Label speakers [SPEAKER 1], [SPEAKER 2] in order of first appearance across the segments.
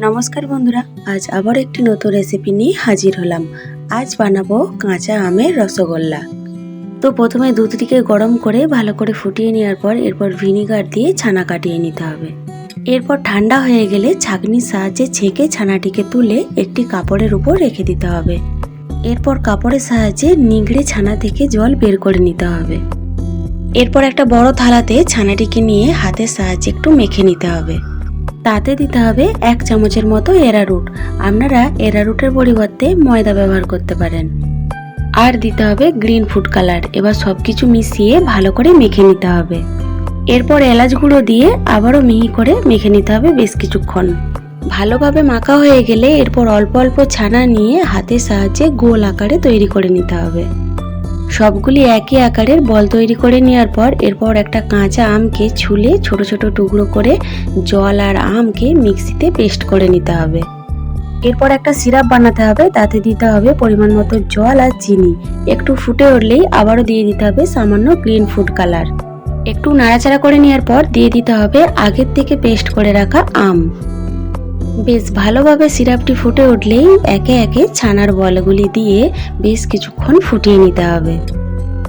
[SPEAKER 1] নমস্কার বন্ধুরা, আজ আবার একটি নতুন রেসিপি নিয়ে হাজির হলাম। আজ বানাবো কাঁচা আমের রসগোল্লা। তো প্রথমে দুধটিকে গরম করে ভালো করে ফুটিয়ে নেওয়ার পর এরপর ভিনিগার দিয়ে ছানা কাটিয়ে নিতে হবে। এরপর ঠান্ডা হয়ে গেলে ছাঁকনির সাহায্যে ছেঁকে ছানাটিকে তুলে একটি কাপড়ের উপর রেখে দিতে হবে। এরপর কাপড়ের সাহায্যে নিংড়ে ছানা থেকে জল বের করে নিতে হবে। এরপর একটা বড় থালাতে ছানাটিকে নিয়ে হাতের সাহায্যে একটু মেখে নিতে হবে। তাতে দিতে হবে এক চামচের মতো এরারুট আপনারা এরারুটের পরিবর্তে ময়দা ব্যবহার করতে পারেন। আর দিতে হবে গ্রিন ফুড কালার। এবার সব কিছু মিশিয়ে ভালো করে মেখে নিতে হবে। এরপর এলাচ গুঁড়ো দিয়ে আবারও মিহি করে মেখে নিতে হবে বেশ কিছুক্ষণ। ভালোভাবে মাখা হয়ে গেলে এরপর অল্প অল্প ছানা নিয়ে হাতের সাহায্যে গোল আকারে তৈরি করে নিতে হবে। সবগুলি একই আকারের বল তৈরি করে নেওয়ার পর এরপর একটা কাঁচা আমকে ছুলে ছোট ছোট টুকরো করে জল আর আমকে মিক্সিতে পেস্ট করে নিতে হবে। এরপর একটা সিরাপ বানাতে হবে, তাতে দিতে হবে পরিমাণ মতো জল আর চিনি। একটু ফুটে উঠলেই আবারও দিয়ে দিতে হবে সামান্য গ্রিন ফুড কালার একটু নাড়াচাড়া করে নেওয়ার পর দিয়ে দিতে হবে আগের থেকে পেস্ট করে রাখা আম। বেশ ভালোভাবে সিরাপটি ফুটে উঠলেই একে একে ছানার বলগুলি দিয়ে বেশ কিছুক্ষণ ফুটিয়ে নিতে হবে।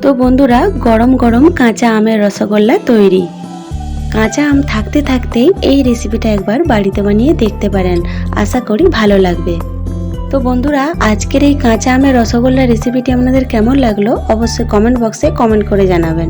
[SPEAKER 1] তো বন্ধুরা, গরম গরম কাঁচা আমের রসগোল্লা তৈরি। কাঁচা আম থাকতে থাকতেই এই রেসিপিটা একবার বাড়িতে বানিয়ে দেখতে পারেন। আশা করি ভালো লাগবে। তো বন্ধুরা, আজকের এই কাঁচা আমের রসগোল্লা রেসিপিটি আপনাদের কেমন লাগল অবশ্যই কমেন্ট বক্সে কমেন্ট করে জানাবেন।